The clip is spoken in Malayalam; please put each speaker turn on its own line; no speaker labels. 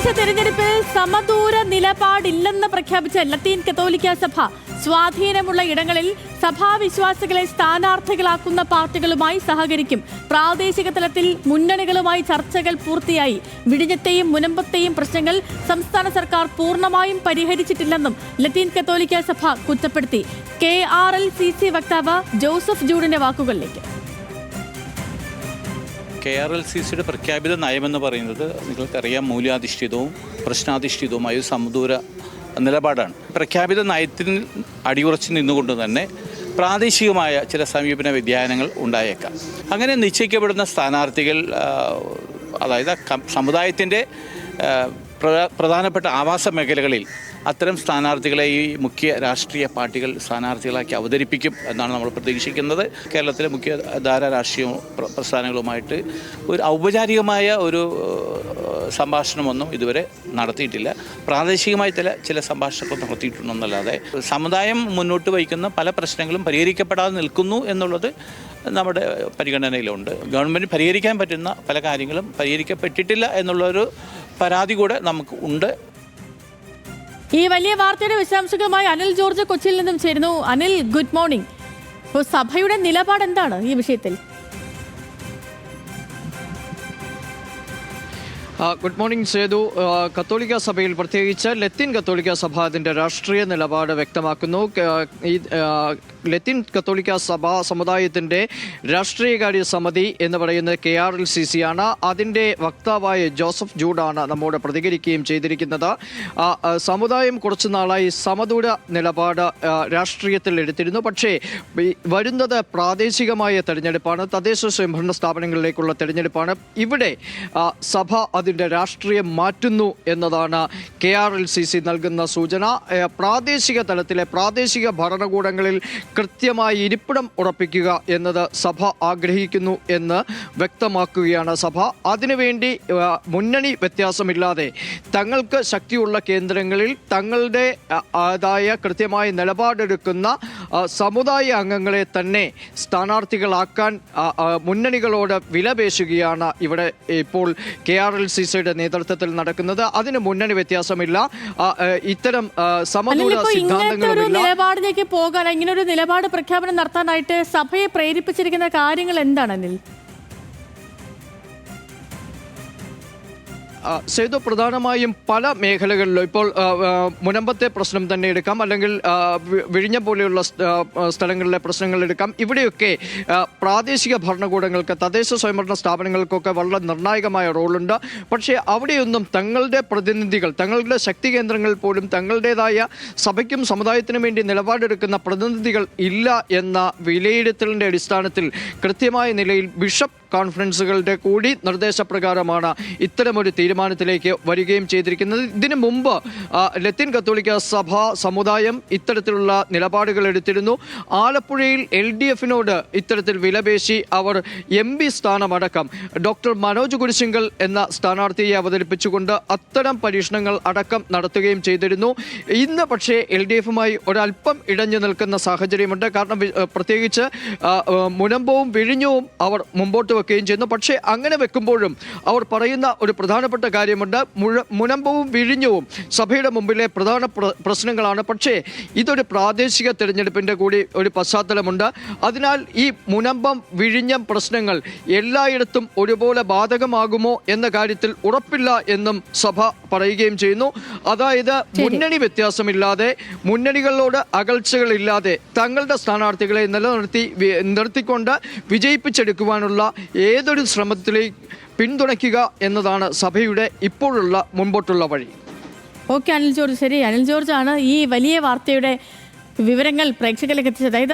തദ്ദേശ തെരഞ്ഞെടുപ്പിൽ സമദൂര നിലപാടില്ലെന്ന് പ്രഖ്യാപിച്ച ലത്തീൻ കത്തോലിക്ക സഭ സ്വാധീനമുള്ള ഇടങ്ങളിൽ സഭാവിശ്വാസികളെ സ്ഥാനാർത്ഥികളാക്കുന്ന പാർട്ടികളുമായി സഹകരിക്കും പ്രാദേശിക തലത്തിൽ മുന്നണികളുമായി ചർച്ചകൾ പൂർത്തിയായി വിഴിഞ്ഞത്തെയും മുനമ്പത്തെയും പ്രശ്നങ്ങൾ സംസ്ഥാന സർക്കാർ പൂർണ്ണമായും പരിഹരിച്ചിട്ടില്ലെന്നും ലത്തീൻ കത്തോലിക്ക സഭ കുറ്റപ്പെടുത്തി K R L C C വക്താവ് ജോസഫ് ജൂഡിന്റെ വാക്കുകളിലേക്ക്
കെ ആർ എൽ സി സിയുടെ പ്രഖ്യാപിത നയമെന്ന് പറയുന്നത് നിങ്ങൾക്കറിയാം മൂല്യാധിഷ്ഠിതവും പ്രശ്നാധിഷ്ഠിതവുമായ സമദൂര നിലപാടാണ് പ്രഖ്യാപിത നയത്തിന് അടിയുറച്ച് നിന്നുകൊണ്ട് തന്നെ പ്രാദേശികമായ ചില സമീപന വ്യതിയാനങ്ങൾ ഉണ്ടായേക്കാം അങ്ങനെ നിശ്ചയിക്കപ്പെടുന്ന സ്ഥാനാർത്ഥികൾ അതായത് സമുദായത്തിൻ്റെ പ്രധാനപ്പെട്ട ആവാസ മേഖലകളിൽ അത്തരം സ്ഥാനാർത്ഥികളെ ഈ മുഖ്യ രാഷ്ട്രീയ പാർട്ടികൾ സ്ഥാനാർത്ഥികളാക്കി അവതരിപ്പിക്കും എന്നാണ് നമ്മൾ പ്രതീക്ഷിക്കുന്നത് കേരളത്തിലെ മുഖ്യധാര രാഷ്ട്രീയ പ്രസ്ഥാനങ്ങളുമായിട്ട് ഒരു ഔപചാരികമായ ഒരു സംഭാഷണമൊന്നും ഇതുവരെ നടത്തിയിട്ടില്ല പ്രാദേശികമായി ചില ചില സംഭാഷണങ്ങൾ നടത്തിയിട്ടുണ്ടെന്നല്ലാതെ സമുദായം മുന്നോട്ട് വയ്ക്കുന്ന പല പ്രശ്നങ്ങളും പരിഹരിക്കപ്പെടാതെ നിൽക്കുന്നു എന്നുള്ളത് നമ്മുടെ പരിഗണനയിലുണ്ട് ഗവൺമെൻറ് പരിഹരിക്കാൻ പറ്റുന്ന പല കാര്യങ്ങളും പരിഹരിക്കപ്പെട്ടിട്ടില്ല എന്നുള്ളൊരു പരാതി കൂടെ നമുക്ക് ഉണ്ട്
ഈ വലിയ വാർത്തയുടെ വിശദാംശങ്ങളുമായി അനിൽ ജോർജ് കൊച്ചിയിൽ നിന്നും ചേരുന്നു അനിൽ ഗുഡ് മോർണിംഗ് സഭയുടെ നിലപാട് എന്താണ് ഈ വിഷയത്തിൽ
ഗുഡ് മോർണിംഗ് സേതു കത്തോലിക്ക സഭയിൽ പ്രത്യേകിച്ച് ലത്തീൻ കത്തോലിക്ക സഭ അതിൻ്റെ രാഷ്ട്രീയ നിലപാട് വ്യക്തമാക്കുന്നു ഈ ലത്തീൻ കത്തോലിക്ക സഭ സമുദായത്തിൻ്റെ രാഷ്ട്രീയകാര്യ സമിതി എന്ന് പറയുന്നത് K R L C C ആണ് അതിൻ്റെ വക്താവായ ജോസഫ് ജൂഡാണ് നമ്മോട് പ്രതികരിക്കുകയും ചെയ്തിരിക്കുന്നത് സമുദായം കുറച്ച് നാളായി സമദൂര നിലപാട് രാഷ്ട്രീയത്തിൽ എടുത്തിരുന്നു പക്ഷേ വരുന്നത് പ്രാദേശികമായ തെരഞ്ഞെടുപ്പാണ് തദ്ദേശ സ്വയംഭരണ സ്ഥാപനങ്ങളിലേക്കുള്ള തെരഞ്ഞെടുപ്പാണ് ഇവിടെ സഭ അത് അതിൻ്റെ രാഷ്ട്രീയം മാറ്റുന്നു എന്നതാണ് K R L C C നൽകുന്ന സൂചന പ്രാദേശിക തലത്തിലെ പ്രാദേശിക ഭരണകൂടങ്ങളിൽ കൃത്യമായി ഇരിപ്പിടം ഉറപ്പിക്കുക എന്നത് സഭ ആഗ്രഹിക്കുന്നു എന്ന് വ്യക്തമാക്കുകയാണ് സഭ അതിനുവേണ്ടി മുന്നണി വ്യത്യാസമില്ലാതെ തങ്ങൾക്ക് ശക്തിയുള്ള കേന്ദ്രങ്ങളിൽ തങ്ങളുടെ ആതായ കൃത്യമായി നിലപാടെടുക്കുന്ന സമുദായ അംഗങ്ങളെ തന്നെ സ്ഥാനാർത്ഥികളാക്കാൻ മുന്നണികളോട് വിലപേശുകയാണ് ഇവിടെ ഇപ്പോൾ കെ ആർ എൽ സി സിസിയുടെ നേതൃത്വത്തിൽ നടക്കുന്നത് അതിന് മുന്നണി വ്യത്യാസമില്ല ഇത്തരം സമദൂര സിദ്ധാന്തങ്ങളുമില്ല
നിലപാടിലേക്ക് പോകാൻ ഇങ്ങനെ ഒരു നിലപാട് പ്രഖ്യാപനം നടത്താനായിട്ട് സഭയെ പ്രേരിപ്പിച്ചിരിക്കുന്ന കാര്യങ്ങൾ എന്താണ് അനിൽ
സേതു പ്രധാനമായും പല മേഖലകളിലും ഇപ്പോൾ മുനമ്പത്തെ പ്രശ്നം തന്നെ എടുക്കാം അല്ലെങ്കിൽ വിഴിഞ്ഞ പോലെയുള്ള സ്ഥലങ്ങളിലെ പ്രശ്നങ്ങൾ എടുക്കാം ഇവിടെയൊക്കെ പ്രാദേശിക ഭരണകൂടങ്ങൾക്ക് തദ്ദേശ സ്വയംഭരണ സ്ഥാപനങ്ങൾക്കൊക്കെ വളരെ നിർണായകമായ റോളുണ്ട് പക്ഷേ അവിടെയൊന്നും തങ്ങളുടെ പ്രതിനിധികൾ തങ്ങളുടെ ശക്തി കേന്ദ്രങ്ങൾ പോലും തങ്ങളുടേതായ സഭയ്ക്കും സമുദായത്തിനും വേണ്ടി നിലപാടെടുക്കുന്ന പ്രതിനിധികൾ ഇല്ല എന്ന വിലയിരുത്തലിൻ്റെ അടിസ്ഥാനത്തിൽ കൃത്യമായ നിലയിൽ ബിഷപ്പ് കോൺഫറൻസുകളുടെ കൂടി നിർദ്ദേശപ്രകാരമാണ് ഇത്തരമൊരു തീരുമാനത്തിലേക്ക് വരികയും ചെയ്തിരിക്കുന്നത് ഇതിനു മുമ്പ് ലത്തീൻ കത്തോലിക്ക സഭ സമുദായം ഇത്തരത്തിലുള്ള നിലപാടുകൾ എടുത്തിരുന്നു ആലപ്പുഴയിൽ എൽ ഡി എഫിനോട് ഇത്തരത്തിൽ വിലപേശി അവർ എം പി സ്ഥാനമടക്കം ഡോക്ടർ മനോജ് കുരിശിങ്കൽ എന്ന സ്ഥാനാർത്ഥിയെ അവതരിപ്പിച്ചുകൊണ്ട് അത്തരം പരീക്ഷണങ്ങൾ അടക്കം നടത്തുകയും ചെയ്തിരുന്നു ഇന്ന് പക്ഷേ എൽ ഡി എഫുമായി ഒരല്പം ഇടഞ്ഞു നിൽക്കുന്ന സാഹചര്യമുണ്ട് കാരണം പ്രത്യേകിച്ച് മുനമ്പവും വിഴിഞ്ഞവും അവർ മുമ്പോട്ട് വെക്കുകയും ചെയ്യുന്നു പക്ഷേ അങ്ങനെ വെക്കുമ്പോഴും അവർ പറയുന്ന ഒരു പ്രധാനപ്പെട്ട കാര്യമുണ്ട് മുനമ്പവും വിഴിഞ്ഞവും സഭയുടെ മുമ്പിലെ പ്രധാന പ്രശ്നങ്ങളാണ് പക്ഷേ ഇതൊരു പ്രാദേശിക തിരഞ്ഞെടുപ്പിൻ്റെ കൂടി ഒരു പശ്ചാത്തലമുണ്ട് അതിനാൽ ഈ മുനമ്പം വിഴിഞ്ഞം പ്രശ്നങ്ങൾ എല്ലായിടത്തും ഒരുപോലെ ബാധകമാകുമോ എന്ന കാര്യത്തിൽ ഉറപ്പില്ല എന്നും സഭ പറയുകയും ചെയ്യുന്നു അതായത് മുന്നണി വ്യത്യാസമില്ലാതെ മുന്നണികളോട് അകൽച്ചകളില്ലാതെ തങ്ങളുടെ സ്ഥാനാർത്ഥികളെ നിലനിർത്തി നിർത്തിക്കൊണ്ട് വിജയിപ്പിച്ചെടുക്കുവാനുള്ള ഏതൊരു ശ്രമത്തിലേക്ക് പിന്തുണയ്ക്കുക എന്നതാണ് സഭയുടെ ഇപ്പോഴുള്ള മുൻപോട്ടുള്ള വഴി
ഓക്കെ അനിൽ ജോർജ് ശരി അനിൽ ജോർജ് ആണ് ഈ വലിയ വാർത്തയുടെ വിവരങ്ങൾ പ്രേക്ഷകരിലേക്ക് എത്തിച്ചത്